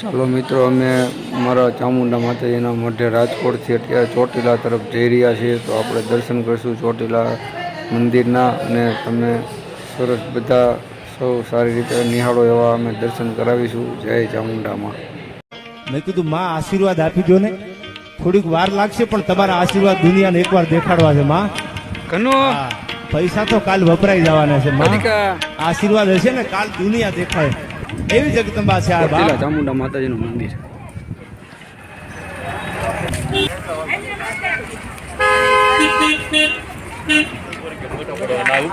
ચાલો. મિત્રો અમે મારા ચામુંડા માતાજીના મઢે રાજકોટથી અત્યારે ચોટીલા તરફ જઈ રહ્યા છીએ તો આપણે દર્શન કરીશું ચોટીલા મંદિરના અને તમે સરસ બધા સૌ સારી રીતે નિહાળો એવા અમે દર્શન કરાવીશું. જય ચામુંડામાં. મેં કીધું માં આશીર્વાદ આપી દો ને. થોડીક વાર લાગશે પણ તમારા આશીર્વાદ દુનિયાને એકવાર દેખાડવા છે માં. કનો? પૈસા તો કાલ વપરાઈ જવાના છે આશીર્વાદ હશે ને કાલ દુનિયા દેખાય. એવી જગદંબા છે આ બા ચામુંડા માતાજીનું મંદિર.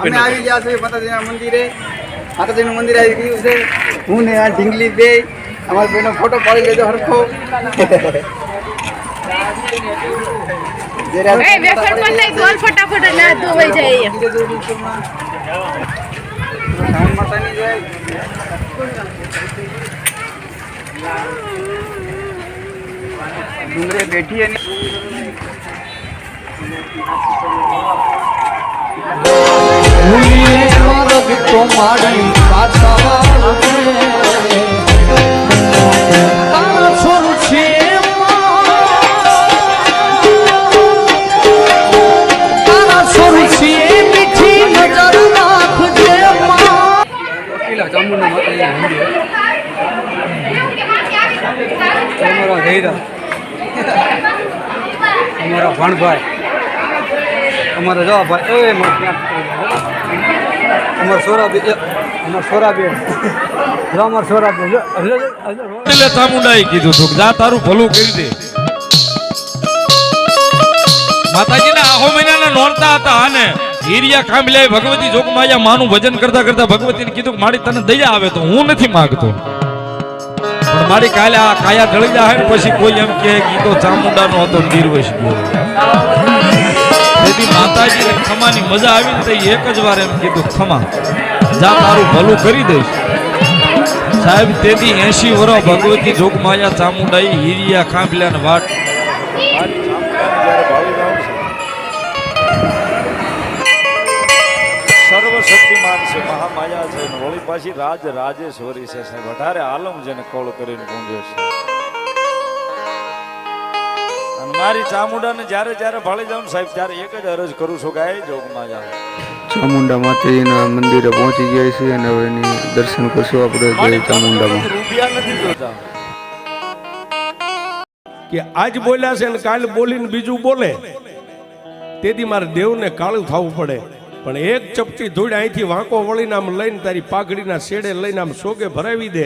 અમે આવી ગયા છે માતાજીના મંદિરે. માતાજીનું મંદિર આવી ગયું છે. હું ને આ ઢીંગલી બે અમારા બેનો ફોટો પાડી લેજો હરખો. ફટાફટ ના ધોવાઈ જાય. ડુંગરે બેઠી અને ચામુંડા માતાજીનું મંદિર અમારા ગૈરા અમારા ભણભાઈ. અમારા જવાભાઈ એ અમારા સોરાબેન અમારા સોરાબેન અમારા સોરાબેન. એટલે ચામુંડાએ કીધું હતું જા તારું ભલું કરી દે. માતાજીના આહો મહિનાના નોરતા હતા અને હીરિયા કાંબલે ભગવતી જોગમાયા માનું ભજન કરતા કરતા ભગવતીને કીધું કે મારી તને દયા આવે તો હું નથી માંગતો. મારી કાલે આ કાયા ઢળી જાય ને પછી કોઈ એમ કે ગીતો ચામુંડાનો હતો નિર્વશ ગયો તેથી માતાજીને ખમાની મજા આવી ને તો એક જ વાર એમ કીધું, ખમા, જા મારું ભલું કરી દઈશ. સાહેબ, તેથી એસી વર્ષ ભગવતી જોગમાયા ચામુંડાઈ, હીરિયા ખાંભલ્યા ને વાટ. પાછી રાજ રાજેશ્વરી છે સાહેબ. અઢારે આલમ જેને કોળ કરીને ગુંજ્યો છે. અને મારી ચામુંડાને જ્યારે જ્યારે ભાળી જાઉં ને સાહેબ ત્યારે એક જ અરજ કરું છું કે આ જોગમાં જાઉં ચામુંડા માતાજીના મંદિરે પહોંચી ગયા છે અને હવે એની દર્શન કરશું આપણે જય ચામુંડામાં. રૂપિયા નથી જોતા. કે આજ બોલ્યા છે ને કાલ બોલીને બીજું બોલે. તેથી મારે દેવને કાળું થવું પડે. પણ એક ચપટી ધૂળ અહીંથી વાંકો વળીને આમ લઈને તારી પાઘડીના શેડે લઈને આમ સોગે ભરાવી દે.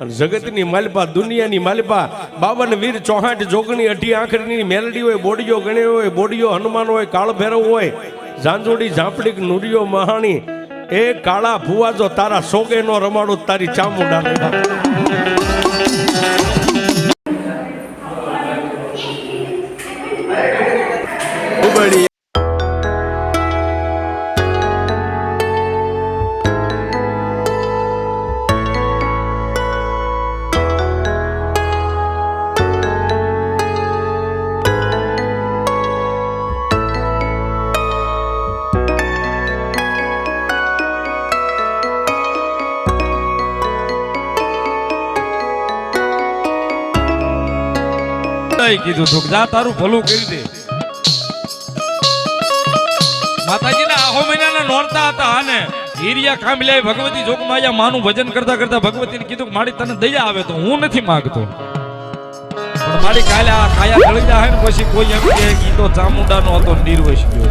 અને જગતની માલપા, દુનિયાની માલપા બાવન વીર ચોહાટ જોગણી, અઢી આંખની મેલડી હોય, બોડીઓ ગણે હોય, બોડીઓ હનુમાન હોય, કાળ ભેરવ હોય, ઝાંઝોડી, ઝાંપડીક, નુરિયો, મહાણી, એ કાળા ભુવા જો તારા સોગે નો રમાડું, તારી ચામુંડા ચામુંડાએ કીધું હતું જા, તારું ભલું કરી દે. માતાજીના આહો મહિનાના નોરતા હતા અને હીરિયા ખાંભલે ભગવતી જોગમાયા માનું ભજન કરતા કરતા ભગવતીને કીધું કે, મારી તને દયા આવે તો હું નથી માંગતો. પણ મારી કાલે આ કાયા ઢળી જાય ને પછી કોઈ એમ કે ગીતો ચામુંડાનો હતો નિર્વશ ગયો.